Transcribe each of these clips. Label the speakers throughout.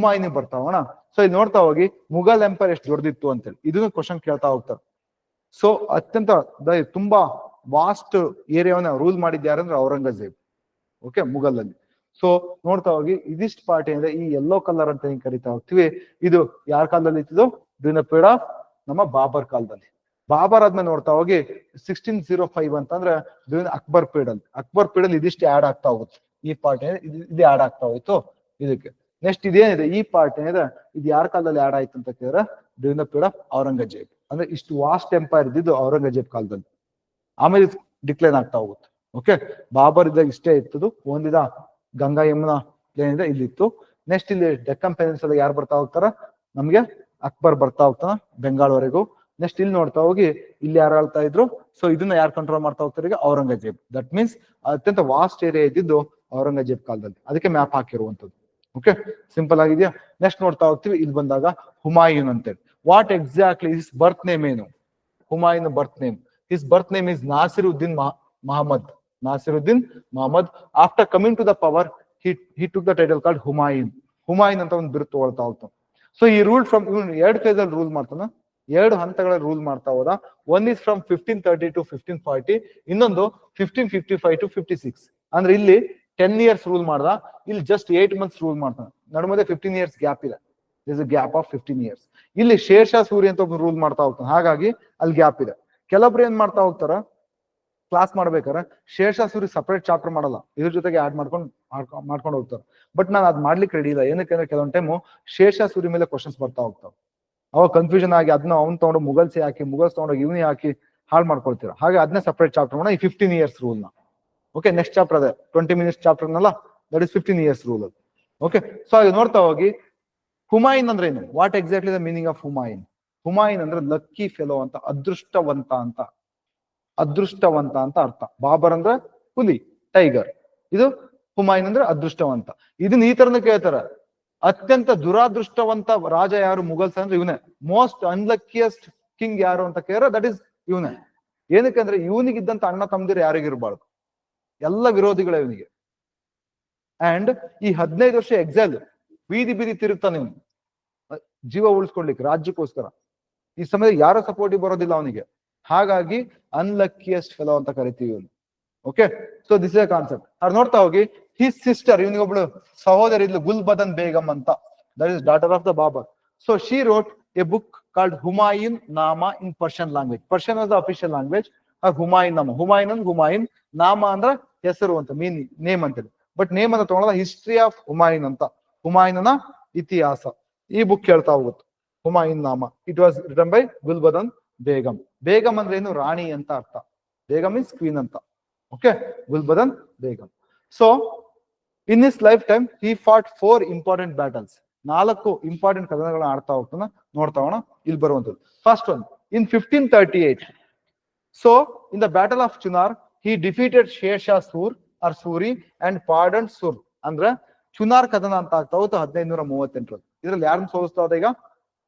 Speaker 1: ಹುಮಾಯೂನಿ ಬರ್ತಾವಣ so ಇಲ್ಲಿ ನೋಡ್ತಾ ಹೋಗಿ, ಮುಘಲ್ ಎಂಪೈರ್ ಎಷ್ಟು ದೊಡ್ಡದಿತ್ತು ಅಂತೇಳಿ. ಇದನ್ನು ಕ್ವಶನ್ ಕೇಳ್ತಾ ಹೋಗ್ತಾರೆ. ಸೊ ಅತ್ಯಂತ ತುಂಬಾ ವಾಸ್ಟ್ ಏರಿಯಾವನ್ನ ರೂಲ್ ಮಾಡಿದ್ಯಾರು ಅಂದ್ರೆ ಔರಂಗಜೇಬ್. ಓಕೆ ಮುಘಲ್ ಅಲ್ಲಿ ಸೊ ನೋಡ್ತಾ ಹೋಗಿ, ಇದಿಷ್ಟು ಪಾರ್ಟ್ ಅಂದ್ರೆ ಈ ಯೆಲ್ಲೋ ಕಲರ್ ಅಂತ ಏನ್ ಕರಿತಾ ಹೋಗ್ತೀವಿ, ಇದು ಯಾರ ಕಾಲದಲ್ಲಿ ಇತ್ತು ಡ್ಯೂನ್ ಆಫ್ ನಮ್ಮ ಬಾಬರ್ ಕಾಲದಲ್ಲಿ. ಬಾಬರ್ ಆದ್ಮೇಲೆ ನೋಡ್ತಾ ಹೋಗಿ ಸಿಕ್ಸ್ಟೀನ್ ಜೀರೋ ಫೈವ್ ಅಂತಂದ್ರೆ ಡ್ಯೂನ್ ಅಕ್ಬರ್ ಅಲ್ಲಿ. ಅಕ್ಬರ್ ಪೀರಿಯಡ್ ಇದಿಷ್ಟು ಆಡ್ ಆಗ್ತಾ ಹೋಗುತ್ತೆ. ಈ ಪಾರ್ಟ್ ಇದು ಆಡ್ ಆಗ್ತಾ ಹೋಯ್ತು. ಇದಕ್ಕೆ. ನೆಕ್ಸ್ಟ್ ಇದೇನಿದೆ? ಈ ಪಾರ್ಟ್ ಏನಿದೆ? ಇದು ಯಾರ ಕಾಲದಲ್ಲಿ ಆಡ್ ಆಯ್ತು ಅಂತ ಕೇಳಿದ್ರೆ ಡ್ಯೂನ್ ಪೀರಿಯಡ್ ಆಫ್ ಔರಂಗಜೇಬ್. ಅಂದ್ರೆ ಇಷ್ಟು ವಾಸ್ಟ್ ಎಂಪೈರ್ ಇದ್ದಿದ್ದು ಔರಂಗಜೇಬ್ ಕಾಲದಲ್ಲಿ. ಆಮೇಲೆ ಡಿಕ್ಲೈನ್ ಆಗ್ತಾ ಹೋಗುತ್ತೆ. ಓಕೆ ಬಾಬರ್ ಇದ್ದಾಗ ಇಷ್ಟೇ ಇತ್ತದು. ಒಂದಿದ ಗಂಗಾ ಯಮುನಾ ಇದೆ, ಇಲ್ಲಿತ್ತು. ನೆಕ್ಸ್ಟ್ ಇಲ್ಲಿ ಡೆಕ್ಕನ್ ಪೆನಿನ್ಸುಲ ಯಾರು ಬರ್ತಾ ಹೋಗ್ತಾರ? ನಮ್ಗೆ ಅಕ್ಬರ್ ಬರ್ತಾ ಹೋಗ್ತಾನ ಬೆಂಗಾಲ್ವರೆಗೂ ನೆಕ್ಸ್ಟ್ ಇಲ್ಲಿ ನೋಡ್ತಾ ಹೋಗಿ, ಇಲ್ಲಿ ಯಾರು ಆಳ್ತಾ ಇದ್ರು? ಸೊ ಇದನ್ನ ಯಾರು ಕಂಟ್ರೋಲ್ ಮಾಡ್ತಾ ಹೋಗ್ತಾರೆ ಈಗ ಔರಂಗಜೇಬ್. ದಟ್ ಮೀನ್ಸ್ ಅತ್ಯಂತ ವಾಸ್ಟ್ ಏರಿಯಾ ಇದ್ದಿದ್ದು ಔರಂಗಜೇಬ್ ಕಾಲದಲ್ಲಿ. ಅದಕ್ಕೆ ಮ್ಯಾಪ್ ಹಾಕಿರುವಂತದ್ದು ಓಕೆ ಸಿಂಪಲ್ ಆಗಿದೆಯಾ? ನೆಕ್ಸ್ಟ್ ನೋಡ್ತಾ ಹೋಗ್ತೀವಿ. ಇಲ್ಲಿ ಬಂದಾಗ ಹುಮಾಯೂನ್ ಅಂತೇಳಿ what exactly is birth name ಏನು? Humayun birth name his birth name is Nasiruddin Muhammad Nasiruddin Muhammad after coming to the power he he took the title card Humayun Humayun ಅಂತ ಒಂದು ಬಿರುದು ತಗೊಳ್ತಾ ಹೋಗ್ತಾನೆ ಸೊ ಈ ರೂಲ್ ಫ್ರಮ್ ಇವನು ಎರಡು face ಅಲ್ಲಿ ರೂಲ್ ಮಾಡ್ತಾನ. ಎರಡು ಹಂತಗಳಲ್ಲಿ ರೂಲ್ ಮಾಡ್ತಾ ಹೋದ. One is from fifteen thirty to fifteen forty ಇನ್ನೊಂದು fifteen fifty five to fifty six ಅಂದ್ರೆ ಇಲ್ಲಿ ಟೆನ್ ಇಯರ್ಸ್ ರೂಲ್ ಮಾಡ್ದ, ಇಲ್ಲಿ ಜಸ್ಟ್ ಏಟ್ ಮಂತ್ಸ್ ರೂಲ್ ಮಾಡ್ತಾನೆ. ನಡುಮಧ್ಯೆ ಫಿಫ್ಟೀನ್ ಇಯರ್ಸ್ ಗ್ಯಾಪ್ ಇದೆ. Is gap of fifteen years ಇಲ್ಲಿ ಶೇರ್ಷಾ ಸೂರಿ ಅಂತ ಒಬ್ಬ ರೂಲ್ ಮಾಡ್ತಾ ಹೋಗ್ತಾನೆ. ಹಾಗಾಗಿ ಅಲ್ಲಿ ಗ್ಯಾಪ್ ಇದೆ. ಕೆಲವೊಬ್ರು ಏನ್ ಮಾಡ್ತಾ ಹೋಗ್ತಾರ? ಕ್ಲಾಸ್ ಮಾಡ್ಬೇಕಾರೆ? ಶೇರ್ಷಾ ಸೂರಿ ಸಪರೇಟ್ ಚಾಪ್ಟರ್ ಮಾಡಲ್ಲ. ಇದ್ರ ಜೊತೆಗೆ ಆಡ್ ಮಾಡ್ಕೊಂಡು ಮಾಡ್ಕೊಂಡು ಹೋಗ್ತಾರೆ. ಬಟ್ ನಾನು ಅದ್ ಮಾಡ್ಲಿಕ್ಕೆ ರೆಡಿ ಇಲ್ಲ. ಏನಕ್ಕೆ ಅಂದ್ರೆ ಕೆಲವೊಂದು ಟೈಮು ಶೇರ್ಷಾ ಸೂರಿ ಮೇಲೆ ಕ್ವಶನ್ಸ್ ಬರ್ತಾ ಹೋಗ್ತಾವ. ಅವಾಗ ಕನ್ಫ್ಯೂಷನ್ ಆಗಿ ಅದನ್ನ ಅವ್ನು ತಗೊಂಡು ಮುಗಲ್ಸಿ ಹಾಕಿ ಮುಗಲ್ಸ್ ತಗೊಂಡು ಇವನಿ ಹಾಕಿ ಹಾಳು ಮಾಡ್ಕೊಳ್ತೀರ. ಹಾಗೆ ಅದನ್ನೇ ಸಪರೇಟ್ ಚಾಪ್ಟರ್ ಮಾಡೋಣ ಈ ಫಿಫ್ಟೀನ್ ಇಯರ್ಸ್ ರೂಲ್ನ. ಓಕೆ ನೆಕ್ಸ್ಟ್ ಚಾಪ್ಟರ್ ಅದೇ. Twenty minutes chapter Nalla? That is fifteen years rule ಅದು. ಓಕೆ ಸೊ ಹಾಗೆ ನೋಡ್ತಾ ಹೋಗಿ. ಹುಮಾಯಿನ್ ಅಂದ್ರೆ ಏನು? What exactly the meaning of Humayun? Humayun ಅಂದ್ರೆ ಲಕ್ಕಿ ಫೆಲೋ ಅಂತ, ಅದೃಷ್ಟವಂತ ಅಂತ. ಅದೃಷ್ಟವಂತ ಅಂತ ಅರ್ಥ. ಬಾಬರ್ ಅಂದ್ರೆ ಹುಲಿ ಟೈಗರ್ ಇದು ಹುಮಾಯಿನ್ ಅಂದ್ರೆ ಅದೃಷ್ಟವಂತ. ಇದನ್ನ ಈ ತರನ ಕೇಳ್ತಾರ. ಅತ್ಯಂತ ದುರಾದೃಷ್ಟವಂತ ರಾಜ ಯಾರು? ಮುಗಲ್ಸ್ ಅಂದ್ರೆ ಇವನೇ. ಮೋಸ್ಟ್ ಅನ್ಲಕ್ಕಿಯಸ್ಟ್ ಕಿಂಗ್ ಯಾರು ಅಂತ ಕೇಳಿದ್ರೆ ದಟ್ ಇಸ್ ಇವನೇ. ಏನಕ್ಕಂದ್ರೆ ಇವನಿಗಿದ್ದಂತ ಅಣ್ಣ ತಮ್ಮದಿರು ಯಾರಿಗಿರ್ಬಾರ್ದು ಎಲ್ಲ ವಿರೋಧಿಗಳೇ ಇವನಿಗೆ ಅಂಡ್ ಈ ಹದಿನೈದು ವರ್ಷ ಎಕ್ಸಾಲ್ ಬೀದಿ ಬೀದಿ ತಿರುಗ್ತಾನೆ ಇವನು ಜೀವ ಉಳಿಸ್ಕೊಳ್ಲಿಕ್ಕೆ ರಾಜ್ಯಕ್ಕೋಸ್ಕರ. ಈ ಸಮಯದಲ್ಲಿ ಯಾರ ಸಪೋರ್ಟಿಗೆ ಬರೋದಿಲ್ಲ ಅವನಿಗೆ. ಹಾಗಾಗಿ ಅನ್ಲಕ್ಕಿಯಸ್ಟ್ ಫೆಲೋ ಅಂತ ಕರಿತೀವಿ ಇವನು. Okay so this is a concept ಅವ್ರು ನೋಡ್ತಾ ಹೋಗಿ ಹಿಸ್ ಸಿಸ್ಟರ್ ಇವನಿಗೊಬ್ಳು ಸಹೋದರಿ ಇದ್ಲು ಗುಲ್ಬದನ್ ಬೇಗಂ ಅಂತ. That is daughter of the Babur so she wrote a book called Humayun Nama in Persian language Persian was the official language Humayun Nama Humayun ಅಂದ್ರೆ ಹುಮಾಯಿನ್, ನಾಮ ಅಂದ್ರ ಹೆಸರು ಅಂತ ಮೀನ್ ನೇಮ್ ಅಂತೇಳಿ ಬಟ್ ನೇಮ್ ಅಂತ ತಗೊಳ್ಳೋದ ಹಿಸ್ಟ್ರಿ ಆಫ್ ಹುಮಾಯಿನ್ ಅಂತ. ಹುಮಾಯಿನನ ಇತಿಹಾಸ. ಈ ಬುಕ್ ಹೇಳ್ತಾ ಹೋಗುತ್ತೆ Humayun Nama. It was written by Gulbadan Begum. Begum ಅಂದ್ರೆ ಏನು? ರಾಣಿ ಅಂತ ಅರ್ಥ. ಬೇಗಂ ಮೀನ್ಸ್ ಕ್ವೀನ್ ಅಂತ. Okay Gulbadan Begum. So in his life time he fought four important battles ನಾಲ್ಕು ಇಂಪಾರ್ಟೆಂಟ್ ಕದನಗಳನ್ನ ಆಡ್ತಾ ಹೋಗ್ತಾನ. ನೋಡ್ತಾ ಹೋಗೋಣ. ಇಲ್ಲಿ ಬರುವಂತದ್ದು first one in fifteen thirty eight so in the battle of Chunar he defeated Sher Shah Sur or Suri and Sur. ಅಂದ್ರೆ ಚುನಾರ್ ಕದನ ಅಂತ ಆಗ್ತಾ ಹೋಯ್ತು ಹದಿನೈದು ಮೂವತ್ತೆಂಟರಲ್ಲಿ. ಇದ್ರಲ್ಲಿ ಯಾರನ್ನ ಸೋಲಿಸ್ತಾ ಈಗ?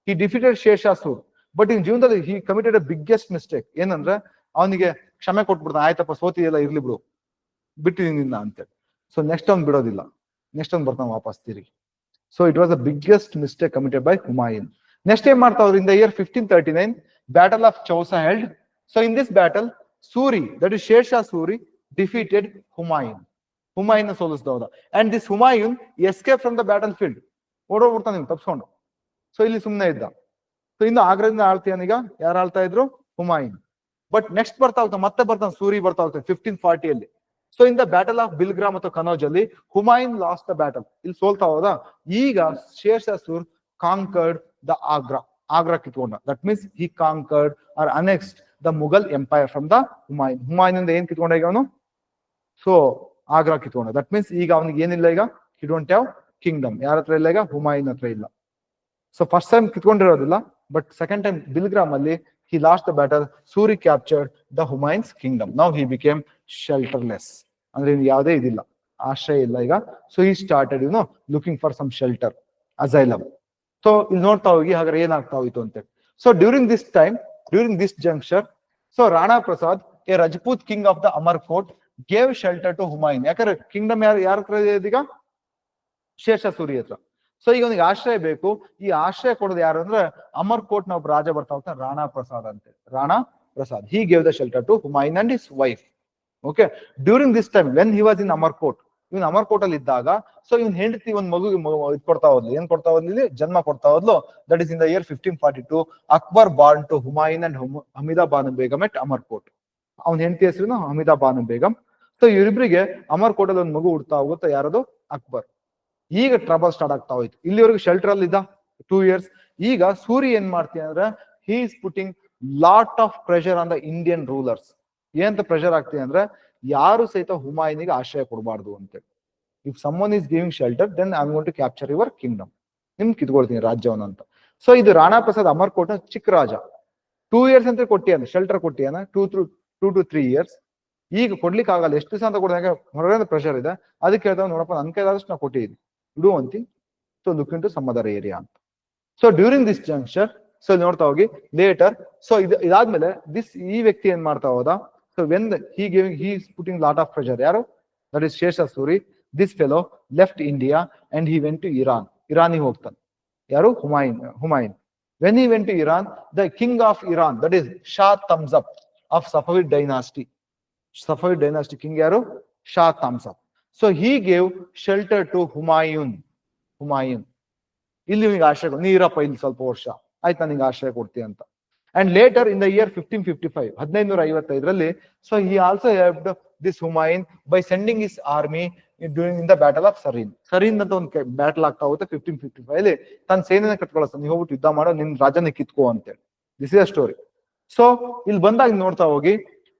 Speaker 1: He defeated Sher Shah Sur but in ಜೀವನದಲ್ಲಿ ಹಿ ಕಮಿಟೆಡ್ ಬಿಗ್ಗೆಸ್ಟ್ ಮಿಸ್ಟೇಕ್ ಏನಂದ್ರೆ ಅವನಿಗೆ ಕ್ಷಮೆ ಕೊಟ್ಬಿಡ್ತಾನೆ. ಆಯ್ತಪ್ಪ, ಸೋತಿದೆಯಲ್ಲ, ಇರ್ಲಿ ಬಿಡು. ಬಿಟ್ಟಿದ್ದೀನಿ ನಿನ್ನ ಅಂತೇಳಿ. ಸೊ ನೆಕ್ಸ್ಟ್ ಅವ್ನು ಬಿಡೋದಿಲ್ಲ. ನೆಕ್ಸ್ಟ್ ಅವ್ನು ಬರ್ತಾನೆ ವಾಪಸ್ ತಿರುಗಿ. So it was the biggest mistake committed by Humayun next ಏನ್ ಮಾಡ್ತಾ ಹೋದ್ರು? In the year fifteen thirty nine battle of Chausa held so in this battle Suri that is Shah Suri defeated Humayun. Humayun ಸೋಲಿಸ್ದ ಹೋದ and this Humayun escape from the battle field ಓಡೋಗ್ಬಿಡ್ತಾನೆ ನೀವು ತಪ್ಸ್ಕೊಂಡು so ಇಲ್ಲಿ ಸುಮ್ಮನೆ ಇದ್ದ. So ಇನ್ನು ಆಗ್ರದಿಂದ ಆಳ್ತೀಯನೀಗ ಯಾರು ಆಳ್ತಾ ಇದ್ರು? Humayun but next ಬರ್ತಾ ಹೋಗ್ತಾನೆ ಮತ್ತೆ ಬರ್ತಾನೆ ಸೂರಿ ಬರ್ತಾ ಹೋಗ್ತಾನೆ fifteen ಫಾರ್ಟಿಯಲ್ಲಿ so in the battle of Bilgram ಮತ್ತು ಕನೌಜ್ ಅಲ್ಲಿ ಹುಮಾಯೂನ್ ಲಾಸ್ಟ್ ದ ಬ್ಯಾಟಲ್ ಇಲ್ಲಿ ಸೋಲ್ತಾ ಹೋದ. ಈಗ Sher Shah Sur conquered the Agra Agra ಕಿತ್ಕೊಂಡ. That means he conquered or annexed the Mughal empire from the Humayun ಹುಮಾಯಿನಿಂದ ಏನ್ ಕಿತ್ಕೊಂಡ ಈಗ ಅವನು? ಸೊ ಆಗ್ರಾ ಕಿತ್ಕೊಂಡ. ದಟ್ ಮೀನ್ಸ್ ಈಗ ಅವನಿಗೆ ಏನಿಲ್ಲ ಈಗ? ಹಿ ಡೋಂಟ್ ಹ್ಯಾವ್ ಕಿಂಗ್ಡಮ್ ಯಾರ ಹತ್ರ ಇಲ್ಲ ಈಗ? ಹುಮಾಯಿನ್ ಹತ್ರ ಇಲ್ಲ. ಸೊ ಫಸ್ಟ್ ಟೈಮ್ ಕಿತ್ಕೊಂಡಿರೋದಿಲ್ಲ ಬಟ್ ಸೆಕೆಂಡ್ ಟೈಮ್ ಬಿಲ್ಗ್ರಾಮ್ ಅಲ್ಲಿ he lost the battle Suri captured the Humayun's kingdom now he became shelterless ಅಂದ್ರೆ ಇನ್ನು ಯಾವುದೇ ಇದಿಲ್ಲ. ಆಶ್ರಯ ಇಲ್ಲ ಈಗ. ಸೊ ಈ started you know looking for some shelter asylum so ಇಲ್ಲಿ ನೋಡ್ತಾ ಹೋಗಿ ಹಾಗಾದ್ರೆ ಏನಾಗ್ತಾ ಹೋಯ್ತು ಅಂತೇಳಿ so during this time during this junction so Rana Prasad a Rajput king of the Amarkot gave shelter to Humayun ಯಾಕಂದ್ರೆ ಕಿಂಗ್ಡಮ್ ಯಾರು, ಯಾರ ಹತ್ರ ಇದೆ ಈಗ ಶೇಷ ಸೂರಿ ಹತ್ರ. ಸೊ ಈಗ ಅವನಿಗೆ ಆಶ್ರಯ ಬೇಕು. ಈ ಆಶ್ರಯ ಕೊಡೋದು ಯಾರು ಅಂದ್ರೆ ಅಮರ್ಕೋಟ್ನ ಒಬ್ಬ ರಾಜ ಬರ್ತಾ ಹೋಗ್ತಾನೆ ರಾಣಾ ಪ್ರಸಾದ್ ಅಂತ. Rana Prasad he gave the shelter to Humayun and his wife okay during this time when he was in Amarkot ಇವನ್ ಅಮರ್ಕೋಟ್ ಇದ್ದಾಗ ಸೊ ಇವ್ನ ಹೆಂಡತಿ ಒಂದ್ ಮಗುಗೆ ಮ- ಇದ್ ಕೊಡ್ತಾ ಹೋದ್ಲು. ಏನ್ ಕೊಡ್ತಾ ಹೋದ್ಲಿ ಜನ್ಮ ಕೊಡ್ತಾ ಹೋದ್ಲು. That is in the year fifteen forty two Akbar born to Humayun and Hamida Banu Begum at Amarkot ಅವ್ನ ಹೆಂಡತಿ ಹೆಸರು ಹಮೀದಾ ಬಾನು ಬೇಗಮ್ ಸೊ ಇವರಿಬ್ರಿಗೆ ಅಮರ್ಕೋಟ್ ಅಲ್ಲಿ ಒಂದ್ ಮಗು ಹುಡ್ತಾ ಹೋಗುತ್ತೆ ಯಾರದು? ಅಕ್ಬರ್. ಈಗ ಟ್ರಬಲ್ ಸ್ಟಾರ್ಟ್ ಆಗ್ತಾ ಹೋಯ್ತು. ಇಲ್ಲಿವರೆಗೂ ಶೆಲ್ಟರ್ ಅಲ್ಲಿ ಇದ್ದ? ಟೂ ಇಯರ್ಸ್ ಈಗ ಸೂರಿ ಏನ್ ಮಾಡ್ತೀನಿ ಅಂದ್ರೆ he is putting lot of pressure on the Indian rulers ಏನಂತ ಪ್ರೆಷರ್ ಆಗ್ತೀನಿ ಅಂದ್ರೆ ಯಾರು ಸಹಿತ ಹುಮಾಯಿನಿಗೆ ಆಶ್ರಯ ಕೊಡಬಾರ್ದು ಅಂತೇಳಿ if someone is giving shelter then I going to capture your kingdom ನಿಮ್ ಕಿತ್ಕೊಳ್ತೀನಿ ರಾಜ್ಯವನ್ನ ಅಂತ. ಸೊ ಇದು ರಾಣಾ ಪ್ರಸಾದ್ ಅಮರ್ಕೋಟ್ನ ಚಿಕ್ಕ ರಾಜ. ಟೂ ಇಯರ್ಸ್ ಅಂತ ಕೊಟ್ಟಿಯಾನ shelter ಕೊಟ್ಟಿಯಾನ two three two to three years ಈಗ ಕೊಡ್ಲಿಕ್ಕೆ ಆಗಲ್ಲ ಎಷ್ಟು ದಿವಸ ಅಂತ ಕೊಡಿದಾಗ ಹೊರಗಡೆ ಪ್ರೆಷರ್ ಇದೆ. ಅದಕ್ಕೆ ಹೇಳ್ತಾವ ನೋಡಪ್ಪ, ನನ್ ಕೈದಾದಷ್ಟು ನಾ ಕೊಟ್ಟಿದ್ದೀನಿ ಇಡು ಅಂತಿ. So look in to some other area ಅಂತ. So during this junction so ನೋಡ್ತಾ ಹೋಗಿ ಲೇಟರ್ ಸೊ ಇದು, ಇದಾದ್ಮೇಲೆ ದಿಸ್ ಈ ವ್ಯಕ್ತಿ ಏನ್ ಮಾಡ್ತಾ ಹೋದ? So when he giving he putting lot of pressure ಯಾರು ದಟ್ ಇಸ್ ಶೇಷ Suri this fellow left India and he went to Iran ಇರಾನಿಗೆ ಹೋಗ್ತಾನೆ ಯಾರು Humayun Humayun when he went to Iran the king of Iran that is Shah Tahmasp of Safavid dynasty Safavid dynasty king ಯಾರು Shah Tahmasp so he gave shelter to Humayun Humayun ಇಲ್ಲಿ ನಿಮಗೆ ಆಶ್ರಯ ಕೊಡ್- ನೀ ಇರಪ್ಪ ಇಲ್ಲಿ ಸ್ವಲ್ಪ ವರ್ಷ. ಆಯ್ತು ನಾನು ನಿಂಗೆ ಆಶ್ರಯ ಕೊಡ್ತೀನಿ ಅಂತ. And later in the year fifteen fifty five ಹದಿನೈದು ಐವತ್ತೈದರಲ್ಲಿ so he also help this Humayun by sending his army during in the battle of Sirhind Sirhind ಅಂತ ಒಂದು ಬ್ಯಾಟಲ್ ಆಗ್ತಾ ಹೋಗುತ್ತೆ ಫಿಫ್ಟೀನ್ ಫಿಫ್ಟಿ ಫೈವ್ ಅಲ್ಲಿ ತನ್ನ ಸೇನೆನ ಕಟ್ಕೊಳ್ಳೋ, ನೀವು ಹೋಗ್ಬಿಟ್ಟು ಯುದ್ಧ ಮಾಡೋ ನಿನ್ ರಾಜನ ಕಿತ್ಕೋ ಅಂತೇಳಿ. This is a story so ಇಲ್ಲಿ ಬಂದಾಗ ನೋಡ್ತಾ ಹೋಗಿ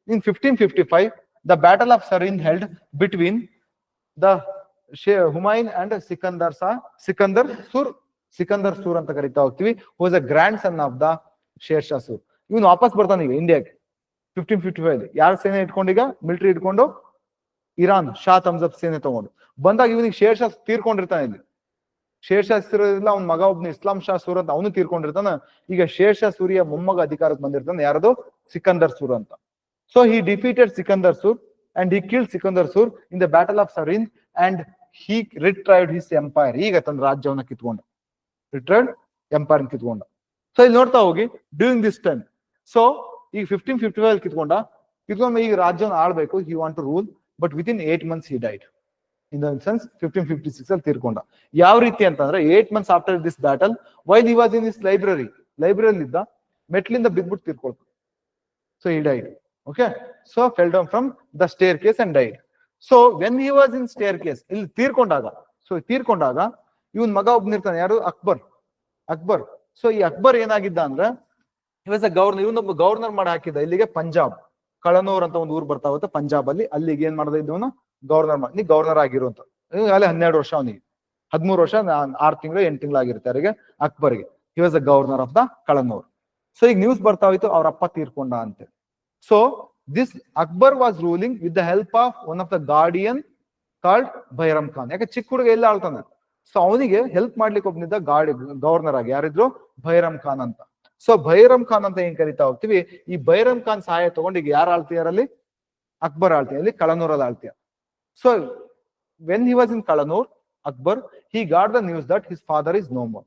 Speaker 1: in fifteen fifty five the battle of Sirhind held between the Humayun and Sikandar ಸಾ ಸಿಕಂದರ್ ಸುರ್ ಸಿಕಂದರ್ ಸೂರ್ ಅಂತ ಕರಿತಾ ಹೋಗ್ತೀವಿ is a grand son of the Sher Shah Sur ಇವನು ವಾಪಸ್ ಬರ್ತಾನೆ ಈಗ ಇಂಡಿಯಾಗೆ ಫಿಫ್ಟೀನ್ ಫಿಫ್ಟಿ ಫೈವ್ ಯಾರ ಸೇನೆ ಇಟ್ಕೊಂಡೀಗ ಮಿಲಿಟರಿ ಇಟ್ಕೊಂಡು ಇರಾನ್ ಶಾ ತಮ್ಸಪ್ ಸೇನೆ ತಗೊಂಡು. ಬಂದಾಗ ಇವನಿಗೆ ಶೇರ್ ಶಾಸ್ ತೀರ್ಕೊಂಡಿರ್ತಾನೆ ಇಲ್ಲಿ. ಶೇರ್ ಶಾ ಇರೋದಿಲ್ಲ ಅವ್ನ ಮಗ ಒಬ್ನ ಇಸ್ಲಾಂ ಶಾ ಸೂರ್ ಅಂತ ಅವನು ತೀರ್ಕೊಂಡಿರ್ತಾನ. ಈಗ ಶೇರ್ ಶಾ ಸೂರಿಯ ಮೊಮ್ಮಗ ಅಧಿಕಾರಕ್ಕೆ ಬಂದಿರ್ತಾನೆ. ಯಾರದು? ಸಿಕಂದರ್ ಸೂರ್ ಅಂತ. So he defeated Sikandar Sur and he kill Sikandar Sur in the battle of Sirhind and he retrieved his empire ಈಗ ತನ್ನ ರಾಜ್ಯವನ್ನ ಕಿತ್ಕೊಂಡ. ರಿಟ್ರೈಡ್ ಎಂಪೈರ್ ಕಿತ್ಕೊಂಡ. ಸೊ ಇಲ್ಲಿ ನೋಡ್ತಾ ಹೋಗಿ ಡ್ಯೂರಿಂಗ್ ದಿಸ್ ಟೈಮ್ ಸೊ ಈಗ ಫಿಫ್ಟೀನ್ ಫಿಫ್ಟಿ ಫೈವ್ ಕಿತ್ಕೊಂಡ ಕಿತ್ಕೊಂಡ ಈಗ ರಾಜ್ಯವನ್ನು ಆಳ್ಬೇಕು he want to rule but within eight months he died in the sense fifteen fifty six ಅಲ್ಲಿ ತೀರ್ಕೊಂಡ. ಯಾವ ರೀತಿ ಅಂತಂದ್ರೆ eight months after this battle while he was in this library library ಇದ್ದ ಮೆಟ್ಲಿಂದ ಬಿದ್ಬಿಟ್ಟು ತೀರ್ಕೊಳ್ತು. So he died okay so fell down from the staircase and died so when he was in staircase ಇಲ್ಲಿ ತೀರ್ಕೊಂಡಾಗ ಸೊ ತೀರ್ಕೊಂಡಾಗ, ಇವನ್ ಮಗ ಒಬ್ನಿರ್ತಾನೆ, ಯಾರು? Akbar. Akbar. So ಈ ಅಕ್ಬರ್ ಏನಾಗಿದ್ದ ಅಂದ್ರೆ ಇವಾಸ್ ಅ governor ಇವನೊಬ್ಬ ಗವರ್ನರ್ ಮಾಡಿ ಹಾಕಿದ್ದ. ಇಲ್ಲಿಗೆ ಪಂಜಾಬ್, ಕಳನೂರ್ ಅಂತ ಒಂದು ಊರು ಬರ್ತಾ ಹೋಗುತ್ತೆ ಪಂಜಾಬ್ ಅಲ್ಲಿ. ಅಲ್ಲಿಗೆ ಏನ್ ಮಾಡ್ದ ಇದ್ದವನು ಗವರ್ನರ್ ಮಾಡಿ ನೀ ಗವರ್ನರ್ ಆಗಿರುವಂತ ಅಲ್ಲಿ ಹನ್ನೆರಡು ವರ್ಷ ಅವನಿಗೆ. ಹದಿಮೂರು ವರ್ಷ ಆರ್ ಆರು ತಿಂಗಳು, ಎಂಟು ತಿಂಗಳು ಆಗಿರುತ್ತೆ ಅವರಿಗೆ, ಅಕ್ಬರ್ಗೆ. He was a governor of the Kalanaur. So ಈಗ ನ್ಯೂಸ್ ಬರ್ತಾ ಹೋಯ್ತು, ಅವ್ರ ಅಪ್ಪ ತೀರ್ಕೊಂಡ ಅಂತ. So this Akbar was ruling with the help of one of the guardian called Bairam Khan ಯಾಕೆ ಚಿಕ್ಕ ಹುಡುಗ ಎಲ್ಲ ಆಳ್ತಾನೆ? ಸೊ ಅವನಿಗೆ ಹೆಲ್ಪ್ ಮಾಡ್ಲಿಕ್ಕೆ ಒಬ್ಬನಿದ್ದ ಗಾಡಿ ಗವರ್ನರ್ ಆಗಿ, ಯಾರಿದ್ರು? ಭೈರಮ್ ಖಾನ್ ಅಂತ. ಸೊ ಭೈರಮ್ ಖಾನ್ ಅಂತ ಏನ್ ಕರಿತಾ ಹೋಗ್ತೀವಿ? ಈ ಭೈರಮ್ ಖಾನ್ ಸಹಾಯ ತಗೊಂಡು ಈಗ ಯಾರು ಆಳ್ತೀಯಾರಲ್ಲಿ ಅಕ್ಬರ್ ಆಳ್ತೀಯ ಕಳನೂರ್ ಕಳನೂರಲ್ಲಿ ಆಳ್ತೀಯ. So when he was in Kalanaur, Akbar he got the news that his father is no more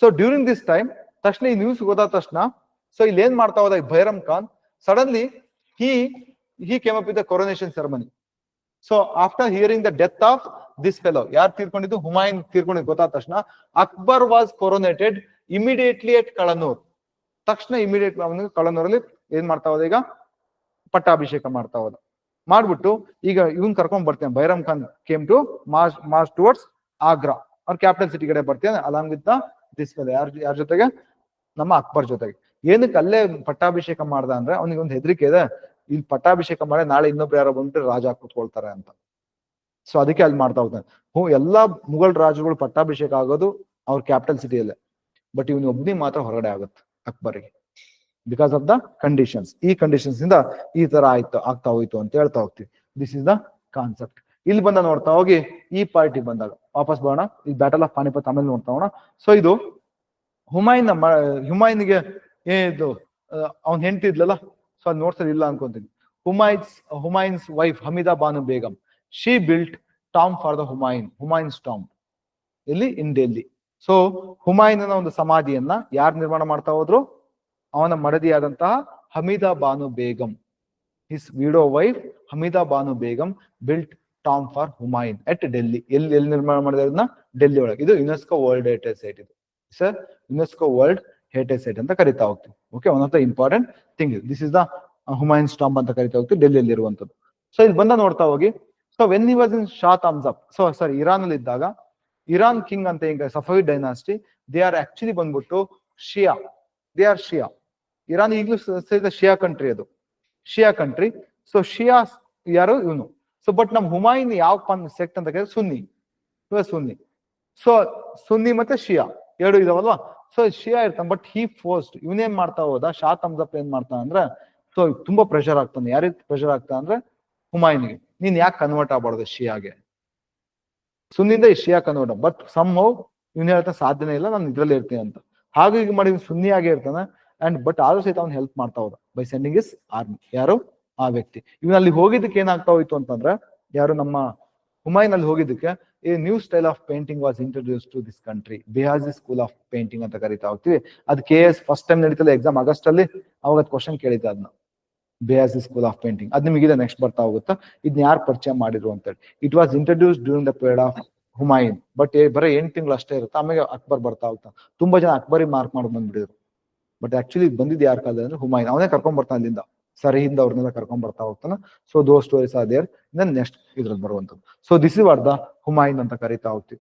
Speaker 1: so during this time ತಕ್ಷಣ ಈ ನ್ಯೂಸ್ ಗೊತ್ತಾದ ತಕ್ಷಣ ಸೊ ಇಲ್ಲಿ ಏನ್ ಮಾಡ್ತಾ ಹೋದ Bairam Khan? Suddenly he he up with the coronation ceremony. So after hearing the death of this fellow ಯಾರು ತೀರ್ಕೊಂಡಿದ್ದು? ಹುಮಾಯೂನ್ ತೀರ್ಕೊಂಡಿದ್ದು ಗೊತ್ತಾದ ತಕ್ಷಣ Akbar was coronated immediately at Kalanaur ತಕ್ಷಣ ಇಮಿಡಿಯೇಟ್ ಕಳನೂರಲ್ಲಿ ಏನ್ ಮಾಡ್ತಾ ಹೋದ ಈಗ? ಪಟ್ಟಾಭಿಷೇಕ ಮಾಡ್ತಾ ಹೋದ. ಮಾಡ್ಬಿಟ್ಟು ಈಗ ಇವನ್ ಕರ್ಕೊಂಡ್ ಬರ್ತೇನೆ. Bairam Khan came to march march towards Agra. ಅವ್ರ ಕ್ಯಾಪಿಟಲ್ ಸಿಟಿ ಕಡೆ ಬರ್ತೇನೆ ಅಲಾಂಗ್ ವಿತ್ ದಿಸ್ ಫೆಲೋ ಯಾರ ಯಾರ ಜೊತೆಗೆ? ನಮ್ಮ ಅಕ್ಬರ್ ಜೊತೆಗೆ. ಏನಕ್ಕೆ ಅಲ್ಲೇ ಪಟ್ಟಾಭಿಷೇಕ ಮಾಡ್ದ ಅಂದ್ರೆ ಅವನಿಗೆ ಒಂದು ಹೆದರಿಕೆ ಇದೆ. ಇಲ್ಲಿ ಪಟ್ಟಾಭಿಷೇಕ ಮಾಡಿ ನಾಳೆ ಇನ್ನೊಬ್ರು ಯಾರೋ ಬಂದ್ಬಿಟ್ಟು ರಾಜ ಕೂತ್ಕೊಳ್ತಾರೆ ಅಂತ. ಸೊ ಅದಕ್ಕೆ ಅಲ್ಲಿ ಮಾಡ್ತಾ ಹೋಗ್ತಾನೆ. ಹ್ಞೂ ಎಲ್ಲಾ ಮುಘಲ್ ರಾಜರುಗಳು ಪಟ್ಟಾಭಿಷೇಕ ಆಗೋದು ಅವ್ರ ಕ್ಯಾಪಿಟಲ್ ಸಿಟಿಯಲ್ಲೇ ಬಟ್ ಇವನು ಒಬ್ಬನಿ ಮಾತ್ರ ಹೊರಗಡೆ ಆಗುತ್ತೆ, ಅಕ್ಬರ್ಗೆ. ಬಿಕಾಸ್ ಆಫ್ ದ ಕಂಡೀಷನ್ಸ್ ಈ ಕಂಡೀಷನ್ಸ್ ಇಂದ ಈ ತರ ಆಯ್ತು, ಆಗ್ತಾ ಹೋಯ್ತು ಅಂತ ಹೇಳ್ತಾ ಹೋಗ್ತೀವಿ. ದಿಸ್ ಇಸ್ ದ ಕಾನ್ಸೆಪ್ಟ್ ಇಲ್ಲಿ ಬಂದ ನೋಡ್ತಾ ಹೋಗಿ, ಈ ಪಾರ್ಟಿ ಬಂದಾಗ. ವಾಪಸ್ ಬರೋಣ. ಈ ಬ್ಯಾಟಲ್ ಆಫ್ ಪಾನಿಪತ್ ಆಮೇಲೆ ನೋಡ್ತಾ ಹೋಗೋಣ. ಸೊ ಇದು ಹುಮಾಯಿನ್ ಹುಮಾಯಿನ್ಗೆ ಏನಿದು ಅವ್ನ್ ಹೆಂಡತಿದ್ಲಲ್ಲ ಸೊ ಅದು ನೋಡ್ಸೋದಿಲ್ಲ ಅನ್ಕೊಂತೀನಿ. Humayun's Humayun's wife Hamida Banu Begum. She built tomb for the Humayun Humayun's tomb ಎಲ್ಲಿ ಇನ್ ಡೆಲ್ಲಿ ಸೊ ಹುಮಾಯೂನನ ಒಂದು ಸಮಾಧಿಯನ್ನ ಯಾರು ನಿರ್ಮಾಣ ಮಾಡ್ತಾ ಹೋದ್ರು? ಅವನ ಮಡದಿಯಾದಂತಹ Hamida Banu Begum. His widow wife Hamida Banu Begum built tomb for Humayun at Delhi ಎಲ್ಲಿ ಎಲ್ಲಿ ನಿರ್ಮಾಣ ಮಾಡಿದ್ರನ್ನ ಡೆಲ್ಲಿ ಒಳಗೆ. ಇದು ಯುನೆಸ್ಕೋ ವರ್ಲ್ಡ್ ಹೆರಿಟೇಜ್ ಸೈಟ್ ಇದು. Sir UNESCO world heritage site ಅಂತ ಕರಿತಾ ಹೋಗ್ತೀವಿ. Okay one of the important thing this is the Humayun stamp ಅಂತ ಕರಿತಾ ಹೋಗ್ತೀವಿ ಡೆಲ್ಲಿಯಲ್ಲಿ ಇರುವಂತದ್ದು ಸೊ ಇಲ್ಲಿ ಬಂದ ನೋಡ್ತಾ ಹೋಗಿ so when he was in Shah up so sorry Iran ಅಲ್ಲಿ ಇದ್ದಾಗ ಇರಾನ್ ಕಿಂಗ್ ಅಂತ ಈಗ Safai dynasty they are actually ಬಂದ್ಬಿಟ್ಟು Shia they are Shia Iran ಈಗಲೂ ಸಹಿತ ಶಿಯಾ ಕಂಟ್ರಿ ಅದು. ಶಿಯಾ ಕಂಟ್ರಿ ಸೊ ಶಿಯಾ ಯಾರು? ಇವನು. ಸೊ ಬಟ್ ನಮ್ ಹುಮಾಯಿನ್ ಯಾವ ಸೆಕ್ಟ್ ಅಂತ ಕೇಳಿದ್ರೆ ಸುನ್ನಿ. ಸುನ್ನಿ. ಸೊ ಸುನ್ನಿ ಮತ್ತೆ ಶಿಯಾ ಎರಡು ಇದಾವಲ್ವಾ? ಸೊ ಶಿಯಾ ಇರ್ತಾನೆ ಬಟ್ ಹೀ ಫೋಸ್ಟ್ ಇವನೇನ್ ಮಾಡ್ತಾ ಹೋದ? ಶಾ ತಮ್ಸಪ್ ಏನ್ ಮಾಡ್ತಾನೆ ಅಂದ್ರೆ ಸೊ ತುಂಬಾ ಪ್ರೆಷರ್ ಆಗ್ತಾನೆ. ಯಾರಿಗೆ ಪ್ರೆಷರ್ ಆಗ್ತಾ ಅಂದ್ರೆ, ಹುಮಾಯೂನ್ಗೆ. ನೀನ್ ಯಾಕೆ ಕನ್ವರ್ಟ್ ಆಗ್ಬಾರ್ದು ಶಿಯಾಗೆ ಸುನ್ನಿಂದ Shia convert but somehow ಇವ್ನು ಹೇಳ್ತಾ ಸಾಧ್ಯನೇ ಇಲ್ಲ, ನಾನು ಇದ್ರಲ್ಲಿ ಇರ್ತೀನಿ ಅಂತ. ಹಾಗೆ ಈಗ ಮಾಡಿ ಸುನ್ನಿ ಆಗೇ ಇರ್ತಾನೆ ಅಂಡ್ ಬಟ್ ಆದ್ರೂ ಸಹಿತ ಅವ್ನು ಹೆಲ್ಪ್ ಮಾಡ್ತಾ ಹೋದ ಬೈ ಸೆಂಡಿಂಗ್ ಇಸ್ ಆರ್ಮಿ ಯಾರು? ಆ ವ್ಯಕ್ತಿ. ಇವನ್ ಅಲ್ಲಿ ಹೋಗಿದ್ದಕ್ಕೆ ಏನಾಗ್ತಾ ಹೋಯ್ತು ಅಂತಂದ್ರೆ, ಯಾರು ನಮ್ಮ ಹುಮಾಯಿನ್ ಅಲ್ಲಿ ಹೋಗಿದ್ದಕ್ಕೆ a new style of painting was introduce to this country Bihzad school of painting ಅಂತ ಕರಿತಾ ಹೋಗ್ತೀವಿ. ಅದು ಕೆ ಎಸ್ ಫಸ್ಟ್ ಟೈಮ್ ನಡೀತಲ್ಲ ಎಕ್ಸಾಮ್ ಆಗಸ್ಟ್ ಅಲ್ಲಿ ಅವಾಗ ಕ್ವಶನ್ ಕೇಳಿದ್ದೆ ಅದನ್ನ ಬಿಹಾಜಿ ಸ್ಕೂಲ್ ಆಫ್ ಪೇಂಟಿಂಗ್ ಅದ್ ನಿಮಗಿದೆ ನೆಕ್ಸ್ಟ್ ಬರ್ತಾ ಹೋಗುತ್ತಾ. ಇದನ್ನ ಯಾರು ಪರಿಚಯ ಮಾಡಿದ್ರು ಅಂತ ಹೇಳಿ it was introduce during the period of Humayun but ಬರೀ ಎಂಟು ತಿಂಗಳು ಅಷ್ಟೇ ಇರುತ್ತೆ. ಆಮೇಲೆ ಅಕ್ಬರ್ ಬರ್ತಾ ಹೋಗ್ತಾ ತುಂಬಾ ಜನ ಅಕ್ಬರಿ ಮಾರ್ಕ್ ಮಾಡಿ ಬಂದ್ಬಿಟ್ಟಿದ್ರು. ಬಟ್ ಆಕ್ಚುಲಿ ಬಂದಿದ್ದು ಯಾರ ಕಾಲದಲ್ಲಿ ಅಂದ್ರೆ ಹುಮಾಯಿನ್ ಅವನೇ ಕರ್ಕೊಂಡ್ ಬರ್ತಾನೆ ಅಲ್ಲಿಂದ. ಸರಿಯಿಂದ ಅವ್ರನ್ನೆಲ್ಲ ಕರ್ಕೊಂಡ್ ಬರ್ತಾ ಹೋಗ್ತಾನ. ಸೊ ದೋ ಸ್ಟೋರೀಸ್ ಆರ್ ದೇರ್ ನೆಕ್ಸ್ಟ್ ಇದ್ರಲ್ಲಿ ಬರುವಂತದ್ದು so this is what the Humayun ಅಂತ ಕರಿತಾ ಹೋಗ್ತೀವಿ.